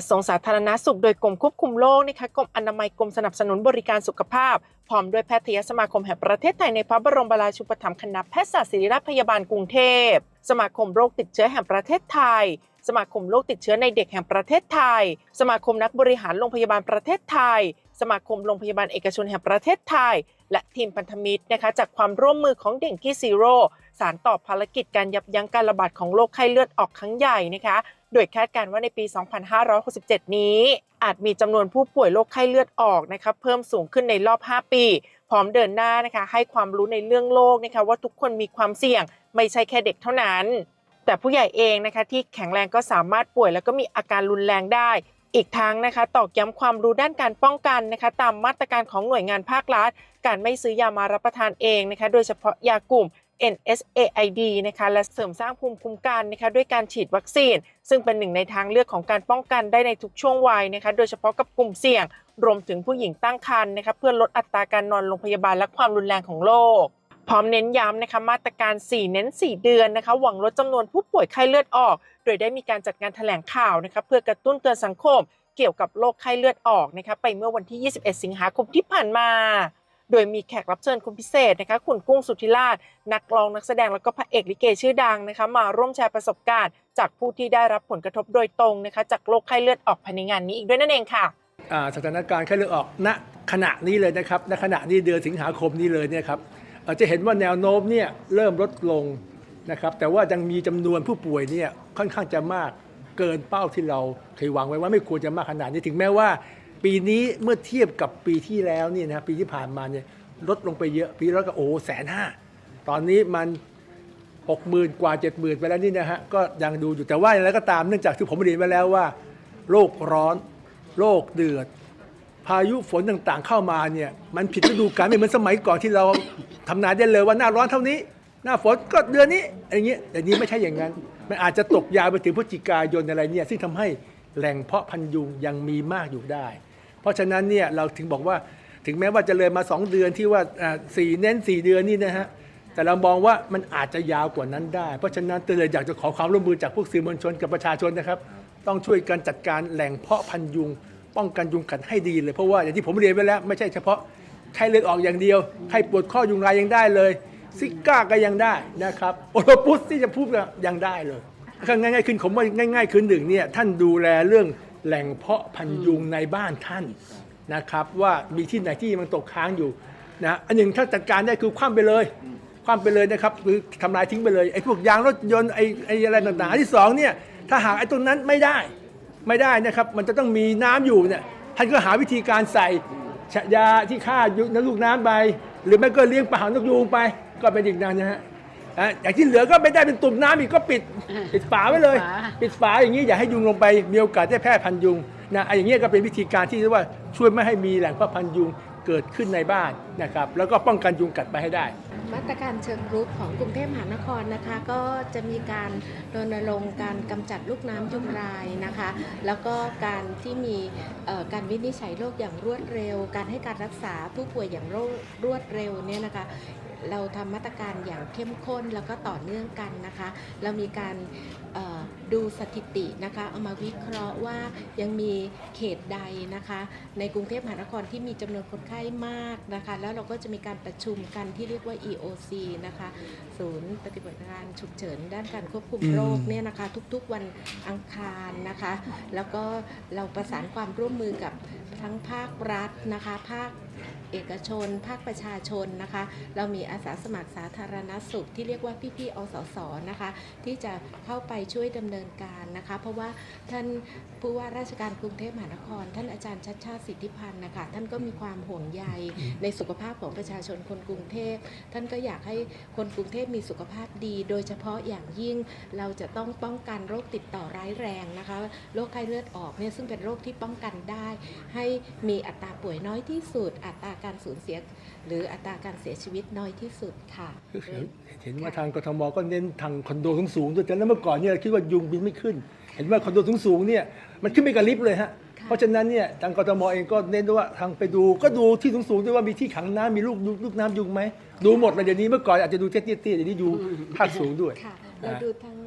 ระทรวงสาธารณสุขโดยกรมควบคุมโรคนะคะกรมอนามัยกรมสนับสนุนบริการสุขภาพ พร้อมด้วยแพทยสมาคมแห่งประเทศไทยในพระบรมราชูปถัมภ์คณะแพทยศาสตร์ศิริราชพยาบาลกรุงเทพ สมาคมโรคติดเชื้อแห่งประเทศไทย สมาคมโรคติดเชื้อในเด็กแห่งประเทศไทย สมาคมนักบริหารโรงพยาบาลประเทศไทย สมาคมโรงพยาบาลเอกชนแห่งประเทศไทย และทีมพันธมิตรนะคะจากความร่วมมือของเด่งกี้ซีโร่สารต่อภารกิจการยับยั้งการระบาดของโรคไข้เลือดออกครั้งใหญ่นะคะ โดยคาดการณ์ว่าในปี 2567 นี้ อาจมีจำนวนผู้ป่วยโรคไข้เลือดออกนะคะเพิ่มสูงขึ้นในรอบ 5 ปี พร้อมเดินหน้านะคะให้ความรู้ในเรื่องโรคนะคะว่าทุกคนมีความเสี่ยง ไม่ใช่แค่เด็กเท่านั้น แต่ผู้ใหญ่เองนะคะที่แข็งแรงก็สามารถป่วย แล้วก็มีอาการรุนแรงได้ อีกทั้งนะคะตอกย้ำความรู้ด้านการป้องกันนะคะตามมาตรการของหน่วยงานภาครัฐ การไม่ซื้อยามารับประทานเองนะคะโดยเฉพาะยากลุ่ม NSAID นะคะและเสริมสร้างภูมิคุ้มกันนะคะด้วยการฉีดวัคซีน ซึ่งเป็นหนึ่งในทางเลือกของการป้องกันได้ในทุกช่วงวัยนะคะโดยเฉพาะกับกลุ่มเสี่ยง รวมถึงผู้หญิงตั้งครรภ์นะคะเพื่อลดอัตราการนอนโรงพยาบาลและความรุนแรงของโรคพร้อมเน้นย้ำนะคะมาตรการ 4 เน้น 4 เดือนนะคะหวังลดจำนวนผู้ป่วยไข้เลือดออก โดยได้มีการจัดงานแถลงข่าวนะคะเพื่อกระตุ้นเตือนสังคม เกี่ยวกับโรคไข้เลือดออกนะคะไปเมื่อวันที่ 21 สิงหาคมที่ผ่านมา โดยมีแขกรับเชิญคนพิเศษนะคะคุณกุ้งสุธิราช นักร้องนักแสดงแล้วก็พระเอกลิเกชื่อดังนะคะมาร่วมแชร์ประสบการณ์ จากผู้ที่ได้รับผลกระทบโดยตรงนะคะจากโรคไข้เลือดออกภายในงานนี้อีกด้วยนั่นเองค่ะอ่าสถานการณ์ไข้เลือดออกณขณะนี้เลยนะครับณขณะนี้เดือนสิงหาคมนี้เลยเนี่ยครับอ่อจะเห็นว่าแนวโน้มเนี่ยเริ่มลดลงนะครับแต่ว่ายังมีจำนวนผู้ป่วยเนี่ยค่อนข้างจะมากเกินเป้าที่เราเคยวางไว้ว่าไม่ควรจะมากขนาดนี้ถึงแม้ว่า ปีนี้เมื่อเทียบกับปีที่แล้วเนี่ยนะปีที่ผ่านมาเนี่ยลดลงไปเยอะ ปีแล้วก็โอ้แสนห้าตอนนี้มันหกหมื่นกว่าเจ็ดหมื่นไปแล้วนี่นะฮะก็ยังดูอยู่แต่ว่าอย่างไรก็ตามเนื่องจากที่ผมเรียนไว้แล้วว่าโรคร้อนโรคเดือด พายุฝนต่างๆเข้ามาเนี่ยมันผิดฤดูกาลไม่เหมือนสมัยก่อนที่เราทำนายได้เลยว่าหน้าร้อนเท่านี้ หน้าฝนก็เดือนนี้อะไรเงี้ยแต่นี้ไม่ใช่อย่างนั้น มันอาจจะตกยาวไปถึงพฤศจิกายนอะไรเนี่ยซึ่งทำให้แหล่งเพาะพันยุงยังมีมากอยู่ได้ เพราะฉะนั้นเนี่ยเราถึงบอกว่าถึงแม้ว่าจะเลยมา 2 เดือนที่ว่าสี่เน้น 4 เดือนนี่นะฮะแต่เรามองว่ามันอาจจะยาวกว่านั้นได้ เพราะฉะนั้นเลยอยากจะขอความร่วมมือจากพวกสื่อมวลชนกับประชาชนนะครับ ต้องช่วยกันจัดการแหล่งเพาะพันยุง ป้องกันยุงกัดให้ดีเลยเพราะว่าอย่างที่ผมเรียนไว้แล้วไม่ใช่เฉพาะไข้เลือดออกอย่างเดียวไข้ปวดข้อยุงลายยังได้เลย ซิก้าก็ยังได้นะครับโอโรปุสที่จะพูดยังได้เลยง่ายๆขึ้นผมว่าง่าย ๆ คือหนึ่งเนี่ยท่านดูแลเรื่อง แหล่งเพาะพันยุงในบ้านท่านนะครับ ว่ามีที่ไหนที่มันตกค้างอยู่นะอันหนึ่งถ้าจัดการได้คือคว่ำไปเลยคว่ำไปเลยนะครับคือทำลายทิ้งไปเลยไอ้พวกยางรถยนต์ไอ้ไอ้อะไรต่างๆอันที่สองเนี่ยถ้าหากไอ้ตรงนั้นไม่ได้ไม่ได้นะครับ มันจะต้องมีน้ำอยู่เนี่ยท่านก็หาวิธีการใส่ฉยาที่ฆ่ายุนลูกน้ำไปหรือไม่ก็เลี้ยงปลาหางนกยูงไปก็เป็นอีกนั้นนะฮะ อะอย่างที่เหลือก็ไม่ได้เป็นตุ่มน้ำอีกก็ปิดปิดฝาไว้เลย ปิดฝาอย่างนี้อย่าให้ยุงลงไปมีโอกาสได้แพร่พันธุ์ยุงนะไอ้อย่างนี้ยก็เป็นวิธีการที่เรียกว่าช่วยไม่ให้มีแหล่งเพาะพันธุ์ยุงเกิดขึ้นในบ้านนะครับแล้วก็ป้องกันยุงกัดไปให้ได้ มาตรการเชิงรุกของกรุงเทพมหานครนะคะ ก็จะมีการรณรงค์การกำจัดลูกน้ำยุงลายนะคะ แล้วก็การที่มีเอ่อการวินิจฉัยโรคอย่างรวดเร็ว การให้การรักษาผู้ป่วยอย่างโรครวดเร็วเนี่ยนะคะ เราทำมาตรการอย่างเข้มข้นแล้วก็ต่อเนื่องกันนะคะ เรามีการดูสถิตินะคะเอามาวิเคราะห์ว่ายังมีเขตใดนะคะ ในกรุงเทพมหานครที่มีจำนวนคนไข้มากนะคะ แล้วเราก็จะมีการประชุมกันที่เรียกว่า EOC นะคะ ศูนย์ปฏิบัติการฉุกเฉินด้านการควบคุมโรคเนี่ยนะคะ ทุกๆวันอังคารนะคะ แล้วก็เราประสานความร่วมมือกับทั้งภาครัฐนะคะ ภาค เอกชน ภาคประชาชนนะคะ เรามีอาสาสมัครสาธารณสุขที่เรียกว่าพี่ๆอสสนะคะ ที่จะเข้าไปช่วยดำเนินการนะคะ เพราะว่าท่านผู้ว่าราชการกรุงเทพมหานคร ท่านอาจารย์ชัดชาติสิทธิพันธ์นะคะท่านก็มีความห่วงใยในสุขภาพของประชาชนคนกรุงเทพ ท่านก็อยากให้คนกรุงเทพมีสุขภาพดี โดยเฉพาะอย่างยิ่งเราจะต้องป้องกันโรคติดต่อร้ายแรงนะคะโรคไข้เลือดออกเนี่ยซึ่งเป็นโรคที่ป้องกันได้ ให้มีอัตราป่วยน้อยที่สุดอัตราการสูญเสีย หรืออัตราการเสียชีวิตน้อยที่สุดค่ะ เห็นว่าทางกทมก็เน้นทางคอนโดสูงๆด้วยแต่แล้วเมื่อก่อนเนี่ยคิดว่ายุงบินไม่ขึ้น เห็นว่าคอนโดสูงๆเนี่ยมันขึ้นไปกับลิฟต์เลยฮะค่ะเพราะฉะนั้นเนี่ยทางกทมเองก็เน้นด้วยว่าทางไปดูก็ดูที่สูงๆด้วยว่ามีที่ขังน้ำมีลูกลูกน้ำยุงไหมดูหมดเลยเดี๋ยวนี้เมื่อก่อนอาจจะดูเตี้ยๆเดี๋ยวนี้ดูภาคสูงด้วยค่ะอ่า เราดูทั้ง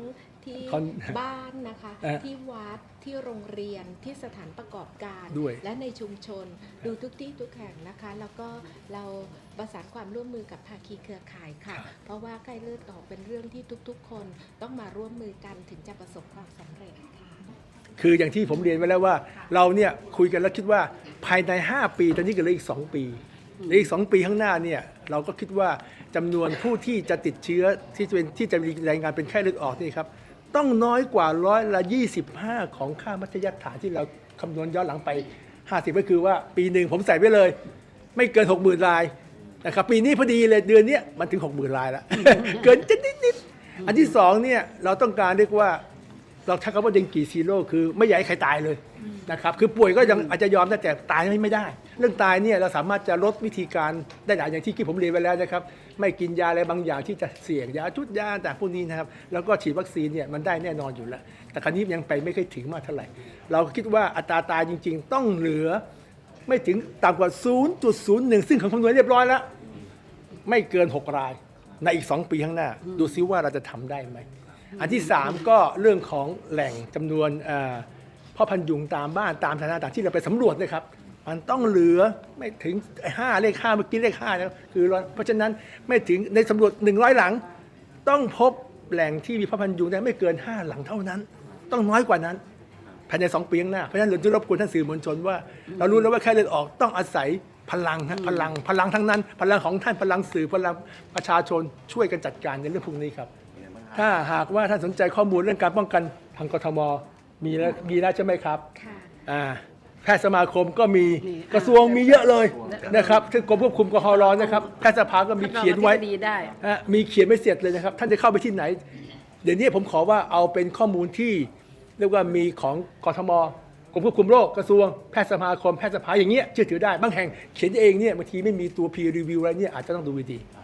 ที่คอนบ้านนะคะเอ่อที่วัดที่โรงเรียนที่สถานประกอบการ ด้วย และในชุมชนดูทุกที่ทุกแห่งนะคะ แล้วก็เราประสานความร่วมมือกับภาคีเครือข่ายค่ะ เพราะว่าไข้เลือดออกเป็นเรื่องที่ทุกๆ คนต้องมาร่วมมือกันถึงจะประสบความสำเร็จค่ะ คืออย่างที่ผมเรียนไว้แล้วว่า เราเนี่ยคุยกันแล้วคิดว่าภายใน 5 ปี ตอนนี้ก็เหลืออีก 2 ปีเหลืออีก 2 ปีข้างหน้าเนี่ย เราก็คิดว่าจำนวนผู้ที่จะติดเชื้อที่จะเป็นที่จะมีรายงานเป็นไข้เลือดออกนี่ครับต้องน้อยกว่าร้อยละ 25 ของค่ามัธยฐานที่เราคำนวณย้อนหลังไป 50 ก็คือว่าปีหนึ่งผมใส่ไว้เลย ไม่เกิน 60,000 รายนะครับปีนี้พอดีเลยเดือนนี้มันถึง 60,000 รายแล้วเกินจะนิดๆอันที่สองเนี่ยเราต้องการเรียกว่าเราใช้คำว่าเดงกีซีโร่คือไม่อยากให้ใครตายเลย นะครับคือป่วยก็ยังอาจจะยอมได้แต่ตายไม่ได้ เรื่องตายเนี่ยเราสามารถจะลดวิธีการได้หลายอย่างที่ที่ผมเรียนไปแล้วนะครับไม่กินยาอะไรบางอย่างที่จะเสี่ยงยาชุดยาแต่พวกนี้นะครับแล้วก็ฉีดวัคซีนเนี่ยมันได้แน่นอนอยู่แล้ว แต่ครั้นี้ยังไปไม่ค่อยถึงมากเท่าไหร่ เราคิดว่าอัตราตายจริง ๆ ต้องเหลือไม่ถึงต่ำกว่า 0.01 ซึ่งของคำนวณเรียบร้อยแล้ว ไม่เกิน 6 ราย ในอีก 2 ปีข้างหน้า ดูซิว่าเราจะทำได้ไหม อันที่ 3 ก็เรื่องของแหล่งจำนวนอ พ่อพันยุงตามบ้านตามฐานะต่างที่เราไปสำรวจนะครับ มันต้องเหลือไม่ถึง5เลข5เมื่อกี้เลข5นะคือร้อยเพราะฉะนั้นไม่ถึงในสำรวจ100หลัง ต้องพบแหล่งที่มีพ่อพันยุงได้ไม่เกิน5หลังเท่านั้น ต้องน้อยกว่านั้นภายใน2ปีข้างหน้าเพราะฉะนั้นเราจะรบกวนท่านสื่อมวลชนว่า เรารู้แล้วว่าแค่เลือดออกต้องอาศัยพลังฮะพลังพลังทั้งนั้น พลังของท่านพลังสื่อพลังประชาชนช่วยกันจัดการในเรื่องพวกนี้ครับ ถ้าหากว่าท่านสนใจข้อมูลเรื่องการป้องกันทางกทม มีแล้วมีแล้วใช่ไหมครับค่ะ อ่าแพทยสมาคมก็มีกระทรวงมีเยอะเลยนะครับที่กรมควบคุมกหรนะครับ แพทยสภาก็มีเขียนไว้ ท่านรองอธิบดีได้ ฮะมีเขียนไม่เสร็จเลยนะครับ ท่านจะเข้าไปที่ไหน เดี๋ยวนี้ผมขอว่าเอาเป็นข้อมูลที่เรียกว่ามีของกทมกรมควบคุมโรคกระทรวงแพทยสมาคมแพทยสภาอย่างเงี้ยเชื่อถือได้บางแห่งเขียนเองเนี่ยบางทีไม่มีตัว peer review อะไรเนี่ยอาจจะต้องดูดีๆ